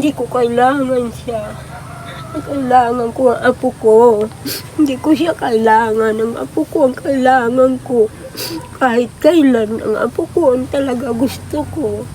Hindi ko kailangan siya. Ang kailangan ko ang apo ko. Hindi ko siya kailangan. Ang apo ko ang kailangan ko. Kahit kailan, ang apo ko ang talaga gusto ko.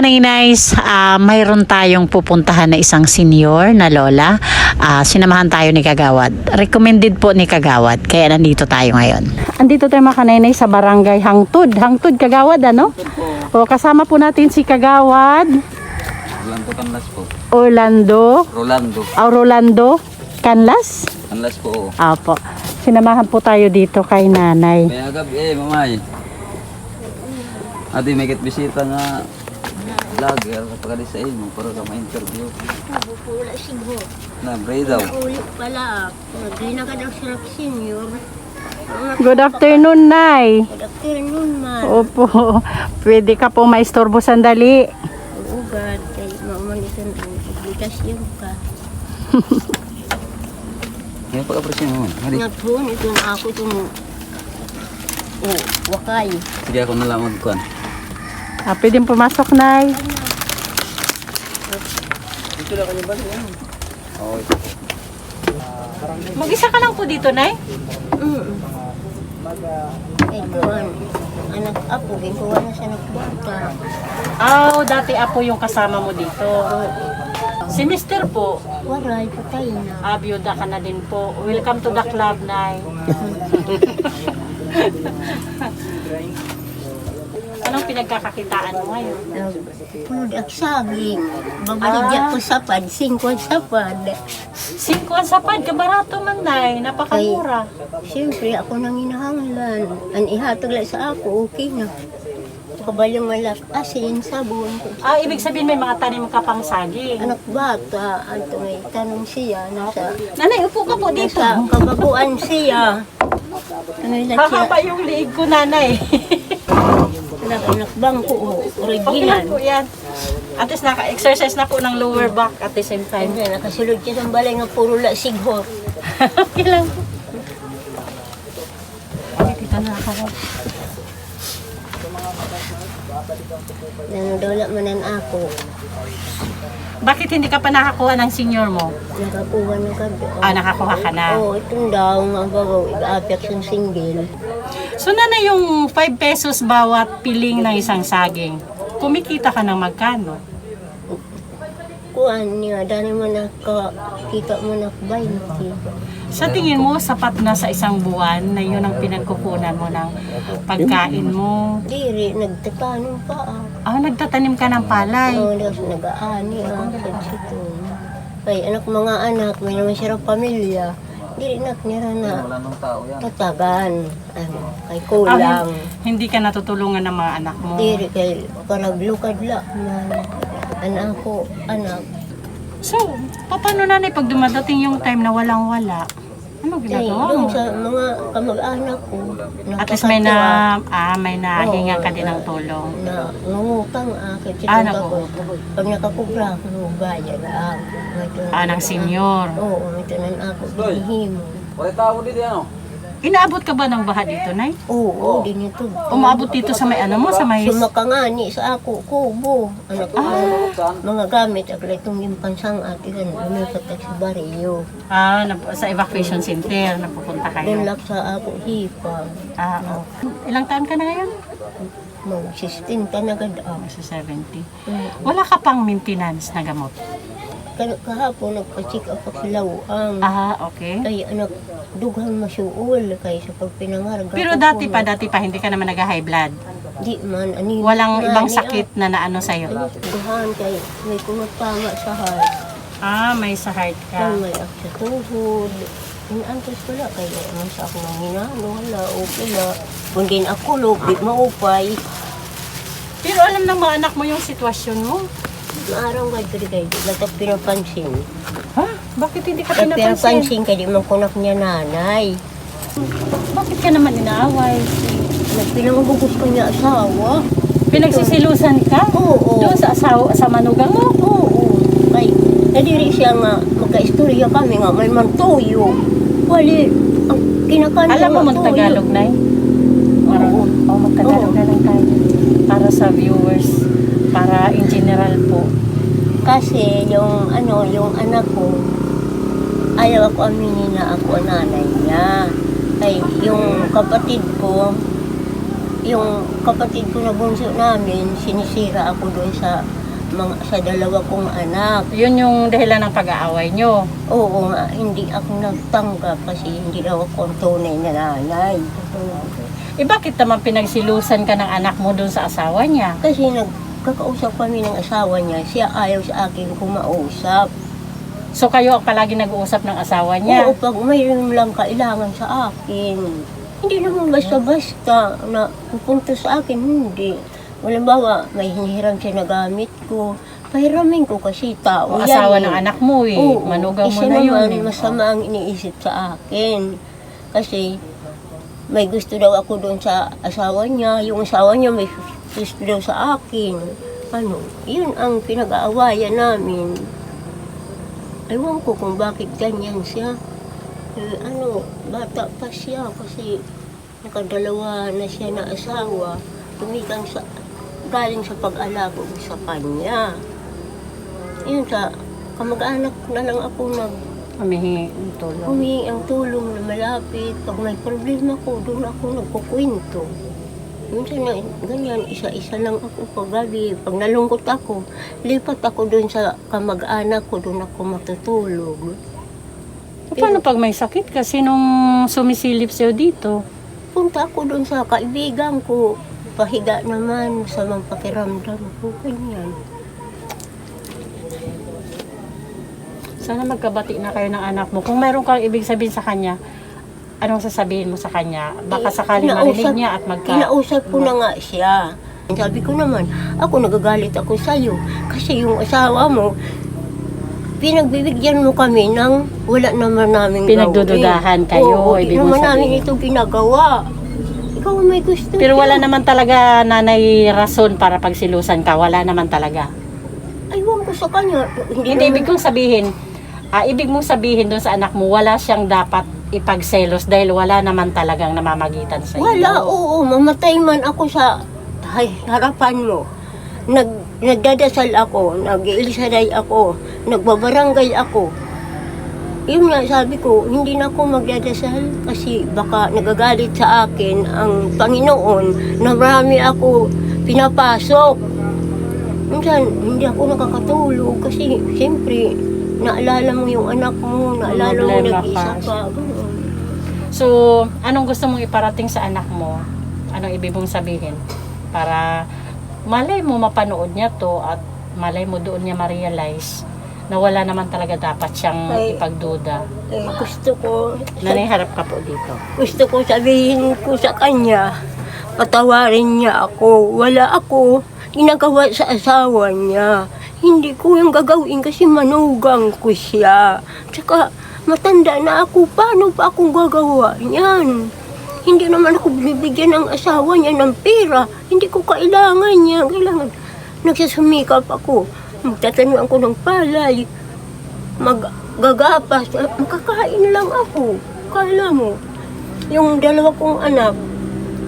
Mga kaninays, Ah, mayroon tayong pupuntahan na isang senior na lola. Ah, sinamahan tayo ni Kagawad. Recommended po ni Kagawad, kaya nandito tayo ngayon. Andito tayo mga kaninays sa barangay Hangtud. Hangtud Kagawad ano? O, kasama po natin si Kagawad, Rolando Canlas po. Orlando, Rolando. o Rolando Canlas. Canlas po. oo. Apo. Sinamahan po tayo dito kay nanay. May agab eh, mamay. Adi, may kit bisita nga vlogger kapag sa imo para ka ma-interview. Wala siguro. Na, Bray daw. Ulit pala. Nagay na ka daw sa senior. Good afternoon, Nay. Good afternoon, man. Opo. Pwede ka po maistorbo sandali. Ugad kay maumalisan ang obligasyon ka. Ngayon pag-apresyo mo. Nagpuan ito na ako itong oh, wakay. sige ako nalang magkuhan. Ah, pwedeng pumasok, Nay. Dito lang kanibal yan. Oo. Mag-isa ka lang po dito, Nay? Mm. Ay, kuhan. Anak apo, ginkuha na sa nagbata. Oh, dati apo yung kasama mo dito. Si Mister po, Waray, patay na. ah, byuda ka na din po. Welcome to the club, Nay. Anong pinagkakakitaan mo ngayon? Pulod ak saging. Babaligya ko sapad, singkwan sapad. Singko ang sapad, kabarato man, Nay. Napakamura. Siyempre, ako nang inahanglan. Ang ihatag lang sa ako, okay na. Kabalyang malak, asin, sabon. Ah, ibig sabihin may mga tanim ka pang saging. Anak bata, ato may tanong siya, nasa, Nanay, upo ka po dito. nasa kababuan siya. Ano na siya, Hahaba yung liig ko, Nanay. anak, anak bangko, oh, okay original. lang po yan. At least naka-exercise na po ng lower back at the same time. Ano, nakasulod siya ng balay nga puro la sighot. okay lang po. Okay, dito na ako. Ano daw lang manan ako. Bakit hindi ka pa nakakuha ng senior mo? Nakakuha na ka doon. Ah, nakakuha ka na. Oo, itong daw, nga babaw, i-apex yung single. So na na yung 5 pesos bawat piling ng isang saging. Kumikita ka ng magkano? Kuan niya, dani mo nakakita mo na 20. Sa tingin mo, sapat na sa isang buwan na yun ang pinagkukunan mo ng pagkain mo. Diri, nagtatanong pa ah. Ah, nagtatanim ka ng palay. Oo, nag-aani ah, pagsito. Kay anak mga anak, may naman siya raw pamilya. Diri nak nira na Wala nang tao yan. tatagan. Ano, kay Ah, kulang. hindi ka natutulungan ng mga anak mo. Diri kay paraglukad la man. Anak ko, anak. So, paano nanay pag dumadating yung time na walang-wala? Ano Ay, ginagawa mo? sa mga kamag-anak ko. At least may na, nakakatuwa. ah, may nahinga Oo. ka din ng tulong. na nangutang akin si Ah, ah, naku. ako. Pag nakakubra ako, bayad na ako. May tunan- Ah, ng senior. Oo, may tunan ako. Binihimo. Wala tao dito ano? Inaabot ka ba ng baha dito, Nay? Oo, oo, din ito. Umaabot dito sa may ano mo, sa may... Sumakangani sa ako, kubo. Ano ko, Ah. mga gamit. Ako itong yung pansang atigan. Lumipat ako sa bariyo. Ah, sa evacuation center, napupunta kayo. lang sa ako, hipag. Ah, oh. Ilang taon ka na ngayon? Mag-16 ka na gada. Sa 70. Mm. Wala ka pang maintenance na gamot? Kaya kahapon, nagpa-check up ako sa lawang. Ah, okay. Kaya anak, dughang masuol kay sa pagpinangarga. Pero dati pa, dati pa, hindi ka naman nag-high blood. Di man, ani. Walang ibang sakit na naano sa'yo. Duhan kay may kumapanga sa heart. Ah, may sa heart ka. Kay may ak sa tuhod. Inantos ko na kay man sa ako nang hinalo. Wala, okay na. Kung din ako, lupit maupay. Pero alam ng mga anak mo yung sitwasyon mo. Maarang gad ko di kay di latag pinapansin. Ha? Bakit hindi ka Kay pinapansin? pinapansin kay di man kunak niya nanay. Bakit ka naman inaaway? pinangugugus ko niya asawa. Pinagsisilusan ka? Oo. Doon sa asawa, sa manugang mo? Oo. Kay, nadiri siya nga, magka-istorya kami nga, may mantuyo. Wali, ang kinakain Alam mo mag-Tagalog, Nay? Parang, Oo. oh, mag-Tagalog na lang tayo. Para sa viewers, para in general po. Kasi yung ano, yung anak ko, ayaw ako aminin na ako nanay niya. Ay, yung kapatid ko, yung kapatid ko na bunso namin, sinisira ako doon sa mga sa dalawa kong anak. Yun yung dahilan ng pag-aaway nyo. Oo nga, hindi ako nagtanggap kasi hindi daw ako ang tunay na nanay. Eh bakit naman pinagsilusan ka ng anak mo doon sa asawa niya? Kasi nagkakausap kami ng asawa niya, siya ayaw sa akin kumausap. So kayo ang palagi nag-uusap ng asawa niya? Oo, pag mayroon lang kailangan sa akin. Hindi naman basta-basta na pupunta sa akin, hindi. Walimbawa, may hinihiram siya na gamit ko. Pahiramin ko kasi tao. O yan asawa eh. ng anak mo eh. Oo, Manugang mo na yun. naman, eh. masama ang iniisip sa akin. Kasi may gusto daw ako doon sa asawa niya. Yung asawa niya may gusto daw sa akin. Ano, yun ang pinag-aawayan namin. Ewan ko kung bakit ganyan siya. Eh, ano, bata pa siya kasi nakadalawa na siya na asawa. Tumigang sa, galing sa pag-alaga ko sa kanya. Yun sa kamag-anak na lang ako nag Humihingi ng tulong. humingi ang tulong na malapit. Pag may problema ko, doon ako nagkukwento. Minsan na, ganyan, isa-isa lang ako pagabi. Pag nalungkot ako, lipat ako doon sa kamag-anak ko, doon ako matutulog. Paano pag may sakit ka? Sinong sumisilip sa'yo dito? Punta ako doon sa kaibigan ko. Pahiga naman sa mga pakiramdam ko. Ganyan. Sana magkabati na kayo ng anak mo. Kung meron kang ibig sabihin sa kanya, anong sasabihin mo sa kanya? Baka Eh, sakaling marinig niya at magka... Kinausap ko na nga siya. Sabi ko naman, ako nagagalit ako sa'yo. Kasi yung asawa mo, pinagbibigyan mo kami ng wala naman namin Pinagdududahan gawin. kayo, Oo, ibig di mong naman namin sabihin. ito ginagawa. Ikaw ang may gusto. Pero wala dyan. naman talaga nanay rason para pagsilusan ka. Wala naman talaga. Aywan ko sa kanya. Hindi, Hindi, naman- ibig kong sabihin, ah, ibig mong sabihin doon sa anak mo, wala siyang dapat ipagselos dahil wala naman talagang namamagitan sa iyo. Wala, oo. Mamatay man ako sa harapan mo. Nag, nagdadasal ako, nag-iilisaday ako, nagbabarangay ako. Yun nga, sabi ko, hindi na ako magdadasal kasi baka nagagalit sa akin ang Panginoon na marami ako pinapasok. Minsan, hindi ako nakakatulog kasi siyempre, naalala mo yung anak mo, naalala mo Problema nag-isa ka. ka. ganun. So, anong gusto mong iparating sa anak mo? Anong ibig mong sabihin? Para malay mo mapanood niya to at malay mo doon niya ma-realize na wala naman talaga dapat siyang Ay. ipagduda. Eh, gusto ko, Nanay, harap ka po dito. gusto ko sabihin ko sa kanya, patawarin niya ako. Wala ako ginagawa sa asawa niya. Hindi ko yung gagawin kasi manugang ko siya. Tsaka matanda na ako, paano pa akong gagawa yan? Hindi naman ako bibigyan ng asawa niya ng pera. Hindi ko kailangan niya. Kailangan. Nagsasumikap ako. Magtatanuan ko ng palay. Maggagapas. Makakain lang ako. Kala mo. Yung dalawa kong anak,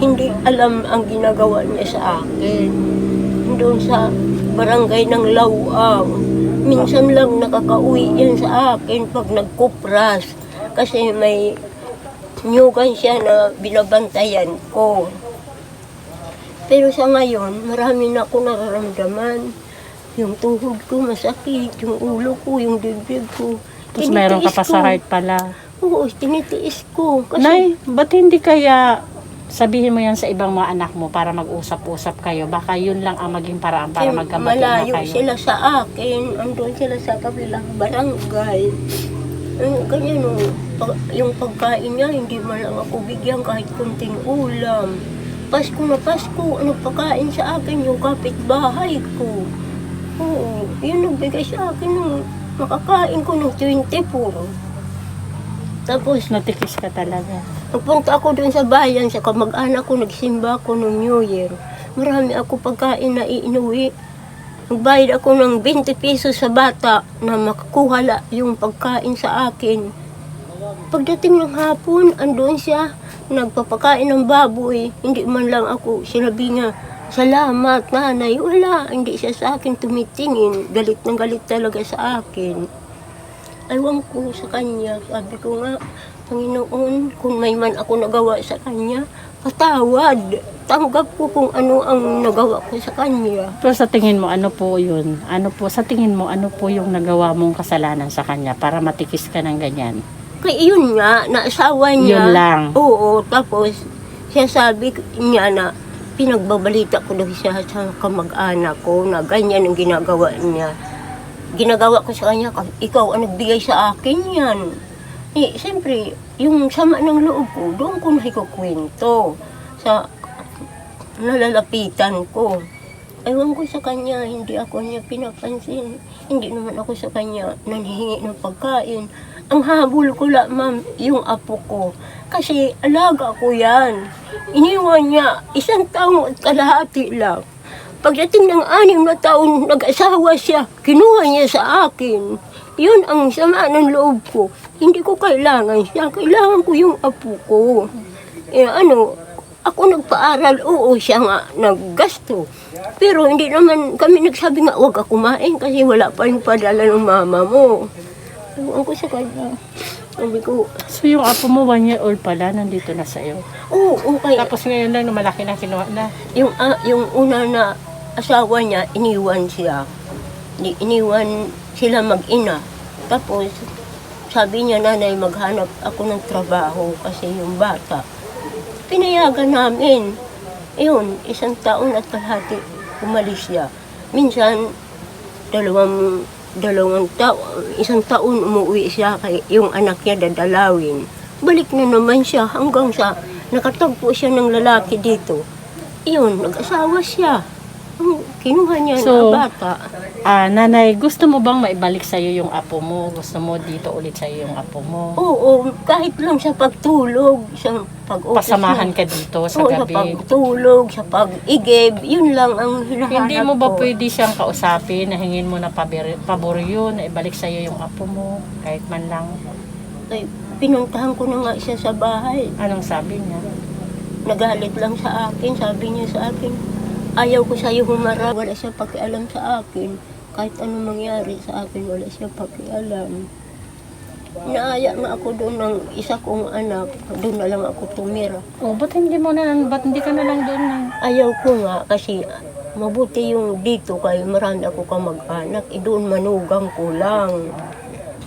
hindi alam ang ginagawa niya sa akin. Doon sa barangay ng Lawang. Minsan lang nakakauwi yan sa akin pag nagkupras. Kasi may nyugan siya na binabantayan ko. Pero sa ngayon, marami na ako nararamdaman. Yung tuhod ko masakit, yung ulo ko, yung dibdib ko. Tapos meron ka pa sa heart pala. Oo, tinitiis ko. Kasi Nay, ba't hindi kaya sabihin mo yan sa ibang mga anak mo para mag-usap-usap kayo? Baka yun lang ang maging paraan para Eh, magkabati na malayo kayo. sila sa akin. Andun sila sa kabilang barangay. Eh, ganyan o. Pag- yung pagkain niya, hindi man lang ako bigyan kahit kunting ulam. Pasko na Pasko, ano pagkain sa akin yung kapitbahay ko. Oo, yun nagbigay sa akin ng makakain ko ng 24. Tapos, Natikis ka talaga. Nagpunta ako dun sa bayan, sa kamag-anak ko, nagsimba ako noong New Year. Marami ako pagkain na iinuwi. Nagbayad ako ng 20 pesos sa bata na makakuha la yung pagkain sa akin. Pagdating ng hapon, andun siya, nagpapakain ng baboy. Hindi man lang ako, sinabi niya, salamat nanay. Wala, hindi siya sa akin tumitingin. Galit na galit talaga sa akin. Aywan ko sa kanya. Sabi ko nga, Panginoon, kung may man ako nagawa sa kanya, patawad. Tanggap ko kung ano ang nagawa ko sa kanya. Pero sa tingin mo, ano po yun? Ano po, sa tingin mo, ano po yung nagawa mong kasalanan sa kanya para matikis ka ng ganyan? Kaya yun nga, naasawa niya. Yun lang. Oo, tapos siya sabi niya na pinagbabalita ko daw siya sa kamag-anak ko na ganyan ang ginagawa niya. Ginagawa ko sa kanya, ikaw ang nagbigay sa akin yan. Eh, siyempre, yung sama ng loob ko, doon ko nakikukwento sa nalalapitan ko. Ewan ko sa kanya, hindi ako niya pinapansin. Hindi naman ako sa kanya nanhihingi ng pagkain. Ang habol ko lang, ma'am, yung apo ko. Kasi alaga ko yan. Iniwan niya, isang taong at kalahati lang. Pagdating ng anim na taon, nag-asawa siya. Kinuha niya sa akin. Yun ang sama ng loob ko. Hindi ko kailangan siya. Kailangan ko yung apo ko. Eh, ano, ako nagpaaral, oo, siya nga naggasto. Pero hindi naman kami nagsabi nga, huwag ka kumain kasi wala pa yung padala ng mama mo. Ewan ko sa kanya. Sabi ko, So yung apo mo, one year old pala, nandito na sa'yo. oo, okay. Tapos ngayon lang, malaki na kinuha na. Yung, ah, yung una na asawa niya, iniwan siya. Ni, iniwan sila mag-ina. Tapos, sabi niya, nanay, maghanap ako ng trabaho kasi yung bata. Pinayagan namin. Ayun, isang taon at kalahati, umalis siya. Minsan, dalawang, dalawang taon, isang taon umuwi siya kay yung anak niya dadalawin. Balik na naman siya hanggang sa nakatagpo siya ng lalaki dito. Iyon, nag-asawa siya. Ang Kinuha niya So, ng bata. Ah, nanay, gusto mo bang maibalik sa'yo yung apo mo? Gusto mo dito ulit sa'yo yung apo mo? Oo, kahit lang sa pagtulog, sa pag Pasamahan ka dito sa Oo, sa gabi. pagtulog, sa pag-igib, yun lang ang hinahanap Hindi mo ba ko. pwede siyang kausapin, na hingin mo na pabir- pabor yun, na ibalik sa'yo yung apo mo, kahit man lang. Ay, pinuntahan ko na nga siya sa bahay. Anong sabi niya? Nagalit lang sa akin, sabi niya sa akin, ayaw ko sa'yo humara, wala siya pakialam sa akin. Kahit anong mangyari sa akin, wala siya pakialam. Naaya nga ako doon ng isa kong anak, doon na lang ako tumira. Oh, ba't hindi mo na, ba't hindi ka na lang doon na? Ayaw ko nga kasi mabuti yung dito kay marami ako kamag-anak, eh doon manugang ko lang.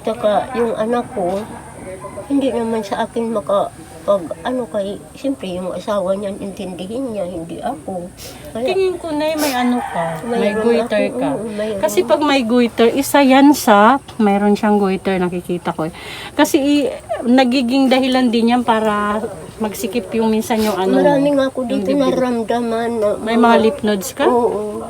Tsaka yung anak ko, hindi naman sa akin maka pag ano kay, siyempre yung asawa niyan intindihin niya, hindi ako. Kaya, Tingin ko na may ano ka, may Mayroon goiter ako, ka. oo, mayroon. Kasi pag may goiter, isa yan sa, mayroon siyang goiter, nakikita ko. eh. Kasi i- nagiging dahilan din yan para magsikip yung minsan yung ano. marami nga ako dito naramdaman na May mga lymph nodes ka? Oo.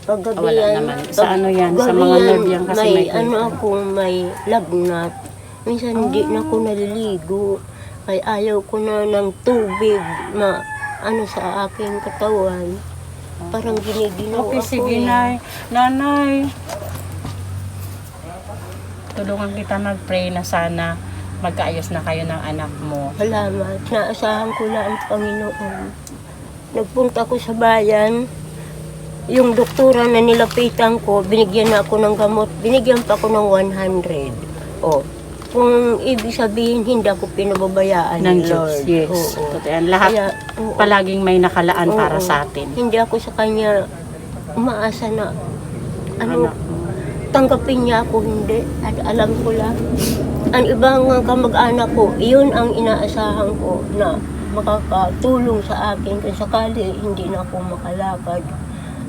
Paggabi Ah, wala yan, naman. Sa ano yan, sa mga yan, nerve yan kasi may, may ano ako, may lagnat. Minsan hindi na ako naliligo. Ay ayaw ko na ng tubig na ano sa aking katawan. Parang giniginaw Okay, ako. sige, eh. nay. Nanay. Tulungan kita mag-pray na sana magkaayos na kayo ng anak mo. Salamat. Naasahan ko lang ang Panginoon. Nagpunta ko sa bayan. Yung doktora na nilapitan ko, binigyan na ako ng gamot. Binigyan pa ako ng 100. O, kung ibig sabihin, hindi ako pinababayaan ng Diyos. Lord. Yes. Oo. Totoo yan. Lahat Kaya, oo. palaging may nakalaan para Oo. sa atin. Hindi ako sa kanya umaasa na ano, Anak mo. tanggapin niya ako, hindi. At alam ko lang. Ang ibang mga kamag-anak ko, iyon ang inaasahan ko na makakatulong sa akin kung sakali hindi na ako makalakad,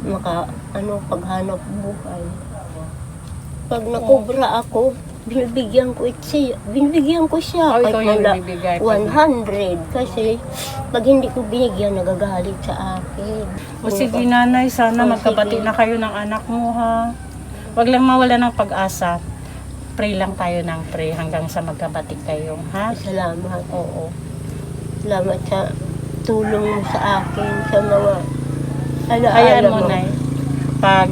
maka, ano, paghanap buhay. Pag nakobra ako, binibigyan ko it siya. Binibigyan ko siya. Oh, ikaw kahit yung wala bibigay. 100. Kasi pag hindi ko binigyan, nagagalit sa akin. O sige nanay, sana Oh, magkabati sige. na kayo ng anak mo ha. Huwag lang mawala ng pag-asa. pray lang tayo ng pray hanggang sa magkabatik kayo, ha? Salamat. Oo. Salamat sa tulong mo sa akin, sa mga alaala Ayan mo, mo. Nay. Pag,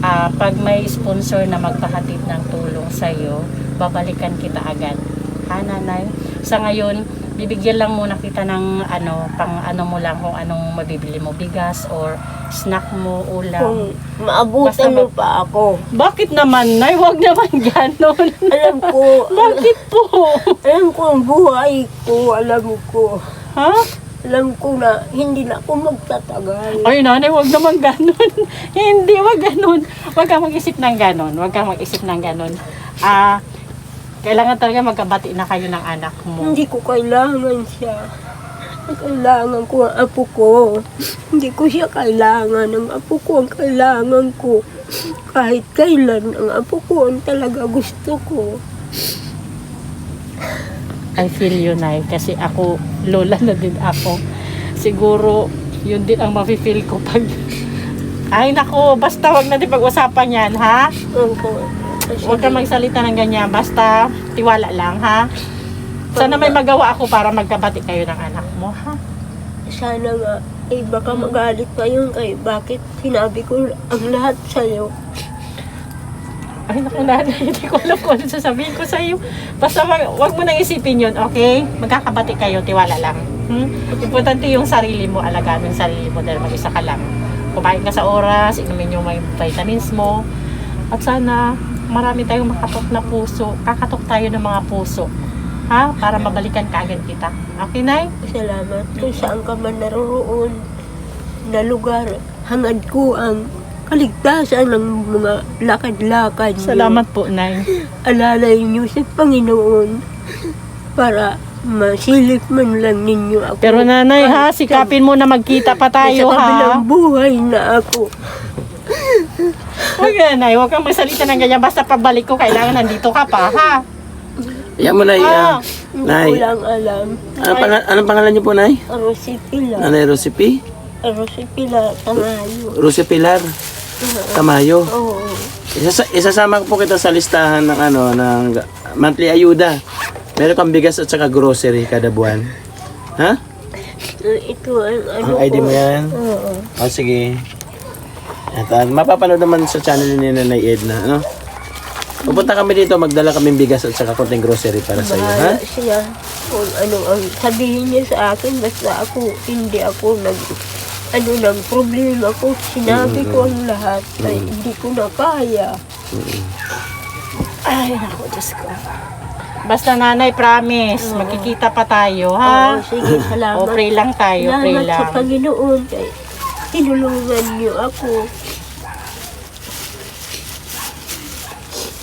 ah, pag may sponsor na magpahatid ng tulong sa'yo, babalikan kita agad. Ha, Nanay? Sa ngayon, bibigyan lang muna kita ng ano, pang ano mo lang kung anong mabibili mo, bigas or snack mo, ulam. Kung maabutan Basta mo pa ako. Bakit naman, Nay? Huwag naman ganon. Alam ko, Bakit po? alam ko ang buhay ko, alam ko. Ha? Alam ko na hindi na ako magtatagal. Ay, nanay, huwag naman ganon. Hindi, huwag ganon. Huwag kang mag-isip ng ganon. Huwag kang mag-isip ng ganon. Ah, kailangan talaga magkabati na kayo ng anak mo. Hindi ko kailangan siya. Ang Kailangan ko ang apo ko. Hindi ko siya kailangan. Ang apo ko ang kailangan ko. Kahit kailan, ang apo ko ang talaga gusto ko. I feel you, Nay. Kasi ako, lola na din ako. Siguro, yun din ang mafe-feel ko pag... Ay, nako, basta wag natin pag-usapan yan, ha? Huwag kang magsalita ng ganyan. Basta, tiwala lang, ha? Sana may magawa ako para magkabati kayo ng anak mo, ha? Sana nga, eh baka magalit pa yun kay bakit sinabi ko ang lahat sa'yo. Ay, naku nanay, hindi ko alam kung ano sasabihin ko sa'yo. Basta wag, wag mo nang isipin yun, okay? Magkakabati kayo, tiwala lang. Hmm? Importante yung sarili mo, alagaan yung sarili mo dahil mag-isa ka lang. Kumain ka sa oras, inumin yung mga vitamins mo. At sana, marami tayong makatok na puso. Kakatok tayo ng mga puso. Ha? Para mabalikan ka agad kita. Okay, Nay? Salamat kung saan ka man naroon na lugar. Hangad ko ang kaligtasan ng mga lakad-lakad niyo. Salamat po, Nay. Alalay niyo sa Panginoon para masilip man lang ninyo ako. Pero nanay ha, sikapin mo na magkita pa tayo Sa ha. kabilang buhay na ako. Huwag nanay, huwag kang magsalita ng ganyan. Basta pabalik ko, kailangan nandito ka pa ha. Yan mo, Nay. Ah. ah. Hindi Nay. ko lang alam. Ano pang- anong pangalan niyo po, Nay? Rosipila. Nanay Rosipi? Rosipila, tamayo. Rosi Pilar? Tamayo? Oo. Isasa- isasama ko po kita sa listahan ng ano ng monthly ayuda. Meron kang bigas at saka grocery kada buwan. Ha? Ito ano Ang ID mo yan? Oo. O sige. At uh, mapapanood naman sa channel ni Nanay Edna, ano? Pupunta kami dito, magdala kami bigas at saka konting grocery para sa iyo, ha? Bahala siya kung ano ang sabihin niya sa akin. Basta ako, hindi ako nag ano ng problema ko. Sinabi ko ang lahat. Ay, hindi ko na kaya. Ay, naku, Diyos ko. Basta nanay, promise, magkikita pa tayo ha. Oo, sige, salamat. O pray lang tayo, pray Salamat sa lang. Panginoon. Kay, tinulungan niyo ako.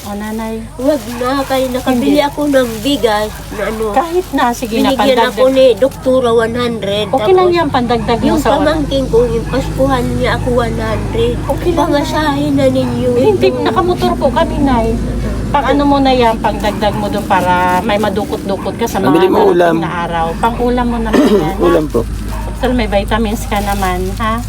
O nanay, Huwag na, kaya nakabili Hindi. ako ng bigas na ano. kahit na, sige na, Binigyan ako pandagdag. ni Doktora 100. Okay lang yan, pandagdag mo Yung sa oras. pamangkin ko, yung paskuhan niya ako 100. Okay lang. Pangasahin na ninyo. Hindi, ito. nakamotor po kami, Nay. Pang ano mo na yan, pang dagdag mo doon para may madukot-dukot ka sa mga Pabili mo ulam. darating na araw. Pang ulam mo naman yan. Ulam po. So, may vitamins ka naman, ha?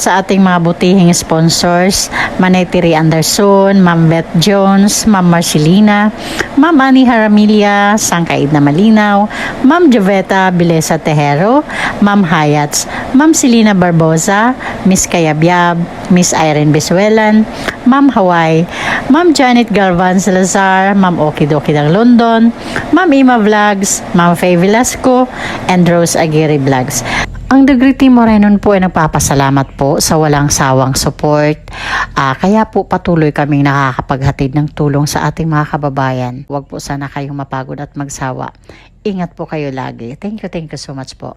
Sa ating mga butihing sponsors, Manay Tiri Anderson, Ma'am Beth Jones, Ma'am Marcelina, Ma'am Ani Haramilia, Sangkaid na Malinaw, Ma'am Joveta Bilesa Tejero, Ma'am Hayats, Ma'am Selina Barbosa, Miss Kayabyab, Miss Irene Bisuelan, Ma'am Hawaii, Ma'am Janet Galvan Salazar, Ma'am Okidoki ng London, Ma'am Ima Vlogs, Ma'am Faye Velasco, and Rose Aguirre Vlogs. Ang Degree Team Morenon po ay nagpapasalamat po sa walang sawang support. Ah, kaya po patuloy kaming nakakapaghatid ng tulong sa ating mga kababayan. Huwag po sana kayong mapagod at magsawa. Ingat po kayo lagi. Thank you, thank you so much po.